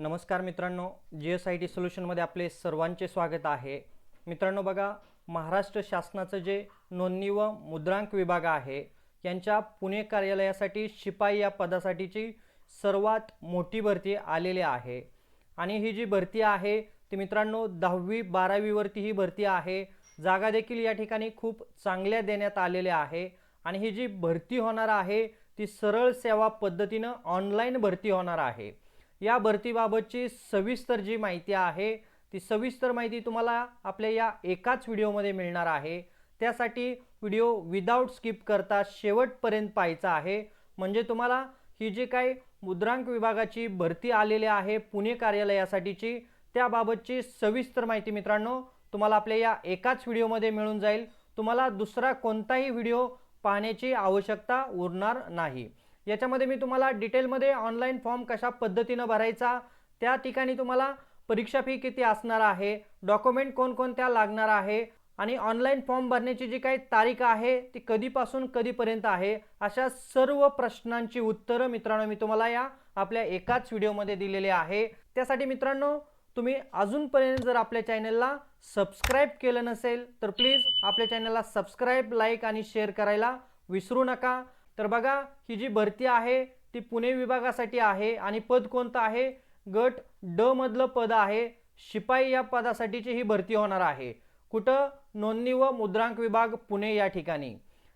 नमस्कार मित्रांनो G S I T सोल्युशनमध्ये आपले सर्वांचे स्वागत आहे. मित्रांनो बघा महाराष्ट्र शासनाचं जे नोंदणी व मुद्रांक विभाग आहे यांच्या पुणे कार्यालयासाठी शिपाई या पदासाठीची सर्वात मोठी भरती आलेली आहे. आणि ही जी भरती आहे ती मित्रांनो दहावी बारावीवरती ही भरती आहे. जागा देखील या ठिकाणी खूप चांगल्या देण्यात आलेल्या आहे. आणि ही जी भरती होणार आहे ती सरळ सेवा पद्धतीनं ऑनलाईन भरती होणार आहे. या भरतीबाबतची सविस्तर जी माहिती आहे ती सविस्तर माहिती तुम्हाला आपल्या या एकाच व्हिडिओमध्ये मिळणार आहे. त्यासाठी व्हिडिओ विदाऊट स्किप करता शेवटपर्यंत पाहायचा आहे. म्हणजे तुम्हाला ही जी काही मुद्रांक विभागाची भरती आलेली आहे पुणे कार्यालयासाठीची त्याबाबतची सविस्तर माहिती मित्रांनो तुम्हाला आपल्या या एकाच व्हिडिओमध्ये मिळून जाईल. तुम्हाला दुसरा कोणताही व्हिडिओ पाहण्याची आवश्यकता उरणार नाही. याच्यामध्ये मी तुम्हाला डिटेलमध्ये ऑनलाईन फॉर्म कशा पद्धतीनं भरायचा त्या ठिकाणी तुम्हाला परीक्षा फी किती असणार आहे डॉक्युमेंट कोणकोणत्या लागणार आहे आणि ऑनलाईन फॉर्म भरण्याची जी काही तारीख आहे ती कधीपासून कधीपर्यंत आहे अशा सर्व प्रश्नांची उत्तरं मित्रांनो मी तुम्हाला या आपल्या एकाच व्हिडिओमध्ये दिलेली आहे. त्यासाठी मित्रांनो तुम्ही अजूनपर्यंत जर आपल्या चॅनलला सबस्क्राईब केलं नसेल तर प्लीज आपल्या चॅनलला सबस्क्राईब लाईक आणि शेअर करायला विसरू नका. तर बघा ही जी भरती आहे ती पुणे विभागासाठी आहे आणि पद कोणतं आहे? गट ड मधलं पद आहे. शिपाई या पदासाठीची ही भरती होणार आहे. कुठं? नोंदणी व मुद्रांक विभाग पुणे या ठिकाणी.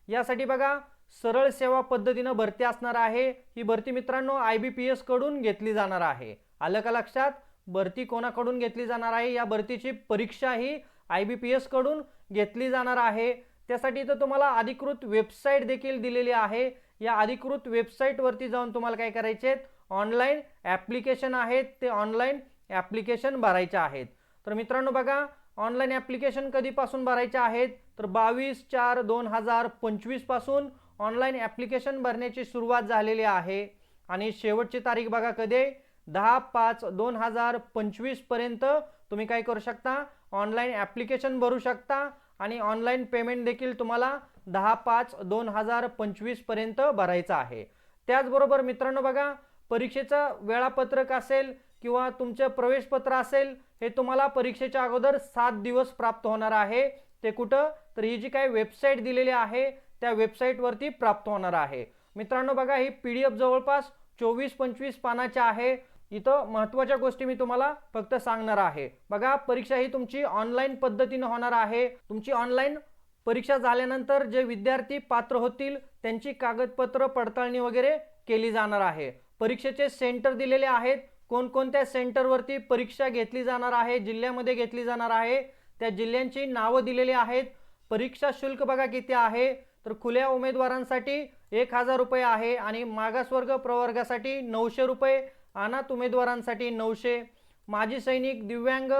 यासाठी बघा सरळ सेवा पद्धतीनं भरती असणार आहे. ही भरती मित्रांनो आय बी पी एसकडून घेतली जाणार आहे. आलं का लक्षात? भरती कोणाकडून घेतली जाणार आहे? या भरतीची परीक्षा ही आय बी पी एसकडून घेतली जाणार आहे. त्यासाठी इथं तुम्हाला अधिकृत वेबसाईट देखील दिलेली आहे. या अधिकृत वेबसाईटवरती जाऊन तुम्हाला काय करायचे ऑनलाईन ॲप्लिकेशन आहेत. ते ऑनलाईन ॲप्लिकेशन भरायचे आहेत. तर मित्रांनो बघा ऑनलाईन ॲप्लिकेशन कधीपासून भरायचे आहेत? तर बावीस चार दोन हजार पंचवीसपासून ऑनलाईन ॲप्लिकेशन भरण्याची सुरुवात झालेली आहे. आणि शेवटची तारीख बघा कधी दहा पाच दोन हजार पंचवीसपर्यंत तुम्ही काय करू शकता? ऑनलाईन ॲप्लिकेशन भरू शकता. आणि ऑनलाईन पेमेंट देखील तुम्हाला दहा पाच दोन हजार पंचवीसपर्यंत भरायचं आहे. त्याचबरोबर मित्रांनो बघा परीक्षेचं वेळापत्रक असेल किंवा तुमचं प्रवेशपत्र असेल हे तुम्हाला परीक्षेच्या अगोदर सात दिवस प्राप्त होणार आहे. ते कुठं? तर ही जी काही वेबसाईट दिलेली आहे त्या वेबसाईटवरती प्राप्त होणार आहे. मित्रांनो बघा ही पी डी एफ जवळपास चोवीस पंचवीस पानाच्या आहे. इथं महत्त्वाच्या गोष्टी मी तुम्हाला फक्त सांगणार आहे. बघा परीक्षा ही तुमची ऑनलाईन पद्धतीनं होणार आहे. तुमची ऑनलाईन परीक्षा झाल्यानंतर जे विद्यार्थी पात्र होतील त्यांची कागदपत्र पडताळणी वगैरे केली जाणार आहे. परीक्षेचे सेंटर दिलेले आहेत. कोणकोणत्या सेंटरवरती परीक्षा घेतली जाणार आहे जिल्ह्यामध्ये घेतली जाणार आहे त्या जिल्ह्यांची नावं दिलेली आहेत. परीक्षा शुल्क बघा किती आहे. तर खुल्या उमेदवारांसाठी एक हजार रुपये आहे आणि मागासवर्ग प्रवर्गासाठी नऊशे रुपये अनाथ उमेदवारांसाठी नऊशे माजी सैनिक दिव्यांग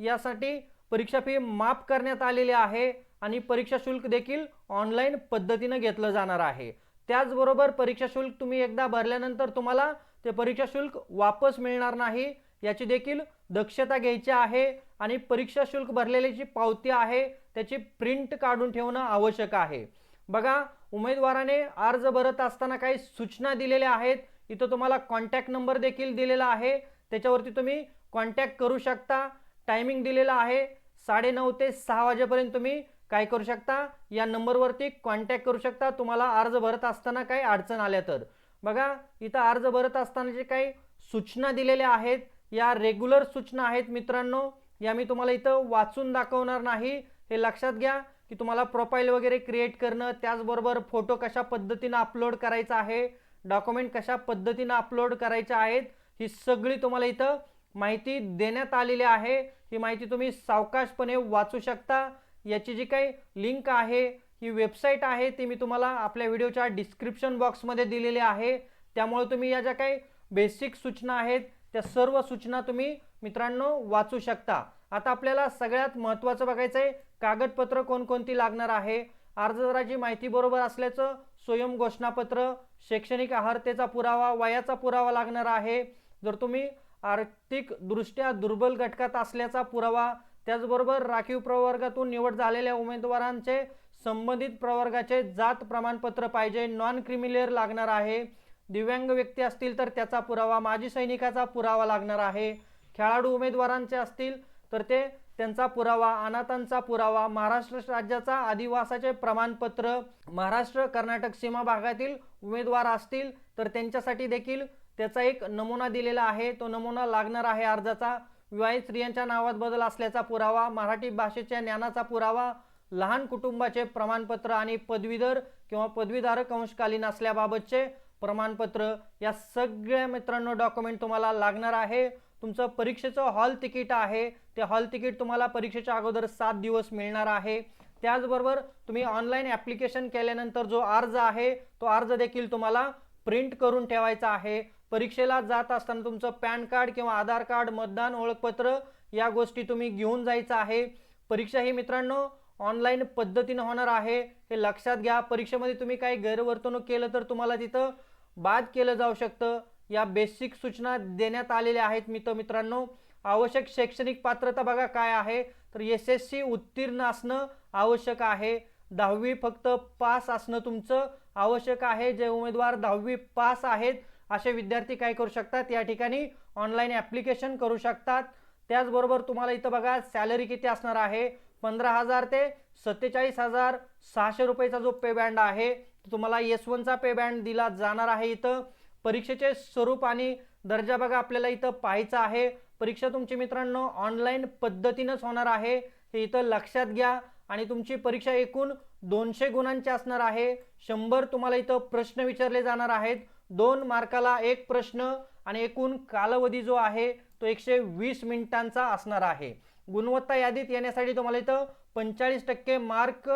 यासाठी परीक्षा फी माफ करण्यात आलेली आहे आणि परीक्षा शुल्क देखील ऑनलाईन पद्धतीनं घेतलं जाणार आहे. त्याचबरोबर परीक्षा शुल्क तुम्ही एकदा भरल्यानंतर तुम्हाला ते परीक्षा शुल्क वापस मिळणार नाही याची देखील दक्षता घ्यायची आहे आणि परीक्षा शुल्क भरलेली जी पावती आहे त्याची प्रिंट काढून ठेवणं आवश्यक आहे. बघा उमेदवाराने अर्ज भरत असताना काही सूचना दिलेल्या आहेत इथं तुम्हाला कॉन्टॅक्ट नंबर देखील दिलेला आहे. त्याच्यावरती तुम्ही कॉन्टॅक्ट करू शकता. टायमिंग दिलेला आहे. साडेनऊ ते सहा वाजेपर्यंत तुम्ही काय करू शकता? या नंबरवरती कॉन्टॅक्ट करू शकता. तुम्हाला अर्ज भरत असताना काही अडचण आल्या तर. बघा इथं अर्ज भरत असताना जे काही सूचना दिलेल्या आहेत या रेग्युलर सूचना आहेत मित्रांनो या मी तुम्हाला इथं वाचून दाखवणार नाही. हे लक्षात घ्या की तुम्हाला प्रोफाईल वगैरे क्रिएट करणं त्याचबरोबर फोटो कशा पद्धतीनं अपलोड करायचा आहे डॉक्युमेंट कशा पद्धतीनं अपलोड करायच्या आहेत ही सगळी तुम्हाला इथं माहिती देण्यात आलेली आहे. ही माहिती तुम्ही सावकाशपणे वाचू शकता. याची जी काही लिंक आहे ही वेबसाईट आहे ती मी तुम्हाला आपल्या व्हिडिओच्या डिस्क्रिप्शन बॉक्समध्ये दिलेली आहे. त्यामुळे तुम्ही या ज्या काही बेसिक सूचना आहेत त्या सर्व सूचना तुम्ही मित्रांनो वाचू शकता. आता आपल्याला सगळ्यात महत्त्वाचं बघायचं आहे कागदपत्र कोणकोणती लागणार आहे? अर्जदाराची माहिती बरोबर असल्याचं स्वयं घोषणापत्र शैक्षणिक अर्हतेचा पुरावा वयाचा पुरावा लागणार आहे. जर तुम्ही आर्थिकदृष्ट्या दुर्बल घटकात असल्याचा पुरावा त्याचबरोबर राखीव प्रवर्गातून निवड झालेल्या उमेदवारांचे संबंधित प्रवर्गाचे जात प्रमाणपत्र पाहिजे नॉन क्रिमिलेअर लागणार आहे. दिव्यांग व्यक्ती असतील तर त्याचा पुरावा माजी सैनिकाचा पुरावा लागणार आहे. खेळाडू उमेदवारांचे असतील तर ते त्यांचा पुरावा अनाथांचा पुरावा महाराष्ट्र राज्याचा आदिवासाचे प्रमाणपत्र महाराष्ट्र कर्नाटक सीमा भागातील उमेदवार असतील तर त्यांच्यासाठी देखील त्याचा एक नमुना दिलेला आहे. तो नमुना लागणार आहे अर्जाचा. विवाहित स्त्रियांच्या नावात बदल असल्याचा पुरावा मराठी भाषेच्या ज्ञानाचा पुरावा लहान कुटुंबाचे प्रमाणपत्र आणि पदवीधर किंवा पदवीधारक अंशकालीन असल्याबाबतचे प्रमाणपत्र या सगळ्या मित्रांनो डॉक्युमेंट तुम्हाला लागणार आहे. तुमचं परीक्षेचं हॉल तिकीट आहे. ते हॉल तिकीट तुम्हाला परीक्षेच्या अगोदर सात दिवस मिळणार आहे. त्याचबरोबर तुम्ही ऑनलाईन ॲप्लिकेशन केल्यानंतर जो अर्ज आहे तो अर्ज देखील तुम्हाला प्रिंट करून ठेवायचा आहे. परीक्षेला जात असताना तुमचं पॅन कार्ड किंवा आधार कार्ड मतदान ओळखपत्र या गोष्टी तुम्ही घेऊन जायचं आहे. परीक्षा ही मित्रांनो ऑनलाईन पद्धतीनं होणार आहे. हे लक्षात घ्या. परीक्षेमध्ये तुम्ही काही गैरवर्तणूक केलं तर तुम्हाला तिथं बाद केलं जाऊ शकतं. या बेसिक सूचना देण्यात आलेल्या आहेत मित्र मित्रांनो. आवश्यक शैक्षणिक पात्रता बघा काय आहे. तर एस एस सी उत्तीर्ण असणं आवश्यक आहे. दहावी फक्त पास असणं तुमचं आवश्यक आहे. जे उमेदवार दहावी पास आहेत असे विद्यार्थी काय करू शकतात? या ठिकाणी ऑनलाईन ॲप्लिकेशन करू शकतात. त्याचबरोबर तुम्हाला इथं बघा सॅलरी किती असणार आहे? पंधरा हजार ते सत्तेचाळीस हजार सहाशे रुपयेचा जो पे बँड आहे तुम्हाला एस वनचा पे बँड दिला जाणार आहे इथं. परीक्षेचे स्वरूप आणि दर्जा बघा आपल्याला इथं पाहायचा आहे. परीक्षा तुमची मित्रांनो ऑनलाईन पद्धतीनंच होणार आहे. हे इथं लक्षात घ्या आणि तुमची परीक्षा एकूण दोनशे गुणांची असणार आहे. शंभर तुम्हाला इथं प्रश्न विचारले जाणार आहेत. दोन मार्काला एक प्रश्न आणि एकूण कालावधी जो आहे तो एकशे वीस मिनिटांचा असणार आहे. गुणवत्ता यादीत येण्यासाठी तुम्हाला इथं पंचेचाळीस टक्के मार्क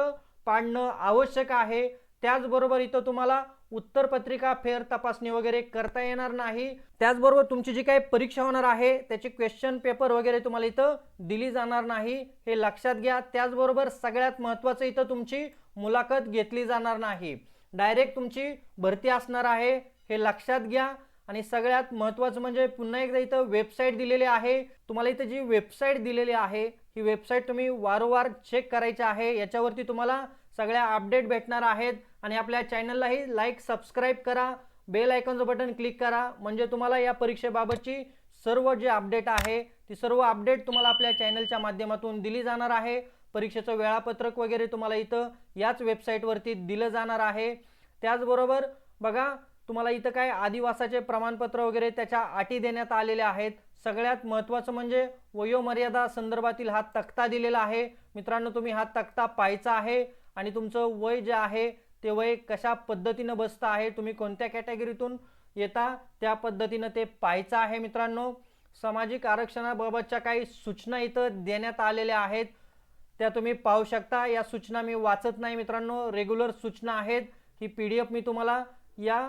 पाडणं आवश्यक आहे. त्याचबरोबर इथं तुम्हाला उत्तर पत्रिका फेर तपासणी वगैरे करता येणार नाही. त्याचबरोबर तुमची जी काही परीक्षा होणार आहे त्याची क्वेश्चन पेपर वगैरे तुम्हाला इथं दिली जाणार नाही. हे लक्षात घ्या. त्याचबरोबर सगळ्यात महत्त्वाचं इथं तुमची मुलाखत घेतली जाणार नाही. डायरेक्ट तुमची भरती असणार आहे हे लक्षात घ्या. आणि सगळ्यात महत्त्वाचं म्हणजे पुन्हा एकदा इथं वेबसाईट दिलेली आहे. तुम्हाला इथं जी वेबसाईट दिलेली आहे ही वेबसाईट तुम्ही वारंवार चेक करायची आहे. याच्यावरती तुम्हाला सगळ्या अपडेट भेटणार आहेत. आणि आपल्या चॅनललाही लाईक सबस्क्राईब करा बेल आयकॉनचं बटन क्लिक करा. म्हणजे तुम्हाला या परीक्षेबाबतची सर्व जे अपडेट आहे ती सर्व अपडेट तुम्हाला आपल्या चॅनलच्या माध्यमातून दिली जाणार आहे. परीक्षेचं वेळापत्रक वगैरे तुम्हाला इथं याच वेबसाईटवरती दिलं जाणार आहे. त्याचबरोबर बघा तुम्हाला इथं काय आदिवासाचे प्रमाणपत्र वगैरे त्याच्या अटी देण्यात आलेल्या आहेत. सगळ्यात महत्त्वाचं म्हणजे वयोमर्यादा संदर्भातील हा तक्ता दिलेला आहे. मित्रांनो तुम्ही हा तक्ता पाहायचा आहे आणि तुमचं वय जे आहे ते वय कशा पद्धतीनं बसतं आहे तुम्ही कोणत्या कॅटेगरीतून येता त्या पद्धतीनं ते पाहायचं आहे मित्रांनो. सामाजिक आरक्षणाबाबतच्या काही सूचना इथं देण्यात आलेल्या आहेत. त्या तुम्ही पाहू शकता. या सूचना मी वाचत नाही मित्रांनो. रेग्युलर सूचना आहेत. ही पी डी एफ मी तुम्हाला या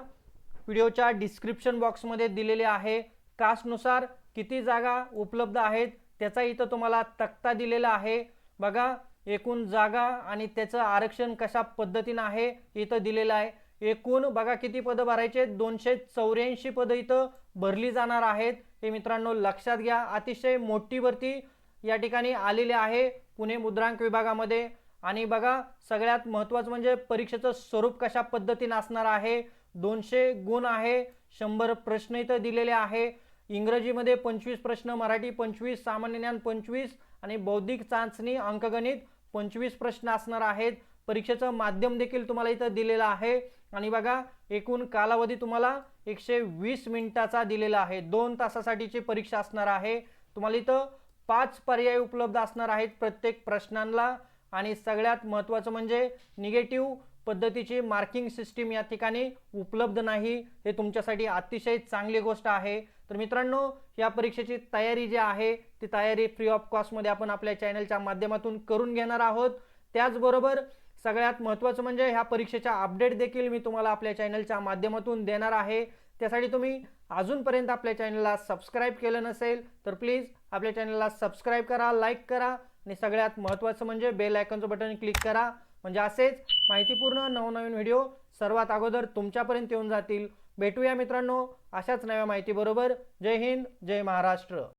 व्हिडिओच्या डिस्क्रिप्शन बॉक्समध्ये दिलेली आहे. कास्टनुसार किती जागा उपलब्ध आहेत त्याचा इथं तुम्हाला तक्ता दिलेला आहे. बघा एकूण जागा आणि त्याचं आरक्षण कशा पद्धतीनं आहे इथं दिलेलं आहे. एकूण बघा किती पदं भरायचे? दोनशे चौऱ्याऐंशी पदं इथं भरली जाणार आहेत. हे मित्रांनो लक्षात घ्या. अतिशय मोठी भरती या ठिकाणी आलेली आहे पुणे मुद्रांक विभागामध्ये. आणि बघा सगळ्यात महत्त्वाचं म्हणजे परीक्षेचं स्वरूप कशा पद्धतीनं असणार आहे? दोनशे गुण आहे. शंभर प्रश्न इथं दिलेले आहे. इंग्रजीमध्ये पंचवीस प्रश्न मराठी पंचवीस सामान्य ज्ञान पंचवीस आणि बौद्धिक चाचणी अंकगणित पंचवीस प्रश्न असणार आहेत. परीक्षेचं माध्यम देखील तुम्हाला इथं दिलेलं आहे. आणि बघा एकूण कालावधी तुम्हाला एकशे वीस मिनिटाचा दिलेला आहे. दोन तासासाठीची परीक्षा असणार आहे. तुम्हाला इथं पाच पर्याय उपलब्ध असणार आहेत प्रत्येक प्रश्नांना. आणि सगळ्यात महत्त्वाचं म्हणजे निगेटिव्ह पद्धतीची मार्किंग सिस्टीम या ठिकाणी उपलब्ध नाही. हे तुमच्यासाठी अतिशय चांगली गोष्ट आहे. तर मित्रांनो या परीक्षेची तयारी जी आहे ती तयारी फ्री ऑफ कॉस्टमध्ये आपण आपल्या चॅनलच्या माध्यमातून करून घेणार आहोत. त्याचबरोबर सगळ्यात महत्त्वाचं म्हणजे ह्या परीक्षेच्या अपडेट देखील मी तुम्हाला आपल्या चॅनलच्या माध्यमातून देणार आहे. त्यासाठी तुम्ही अजूनपर्यंत आपल्या चॅनलला सबस्क्राईब केलं नसेल तर प्लीज आपल्या चॅनलला सबस्क्राईब करा लाईक करा आणि सगळ्यात महत्त्वाचं म्हणजे बेल आयकॉनचं बटन क्लिक करा. म्हणजे असेच माहितीपूर्ण नवनवीन व्हिडिओ सर्वात अगोदर तुमच्यापर्यंत येऊन जातील. भेटूया मित्रांनो. अशाच नव्या माहितीबरोबर जय हिंद जय महाराष्ट्र.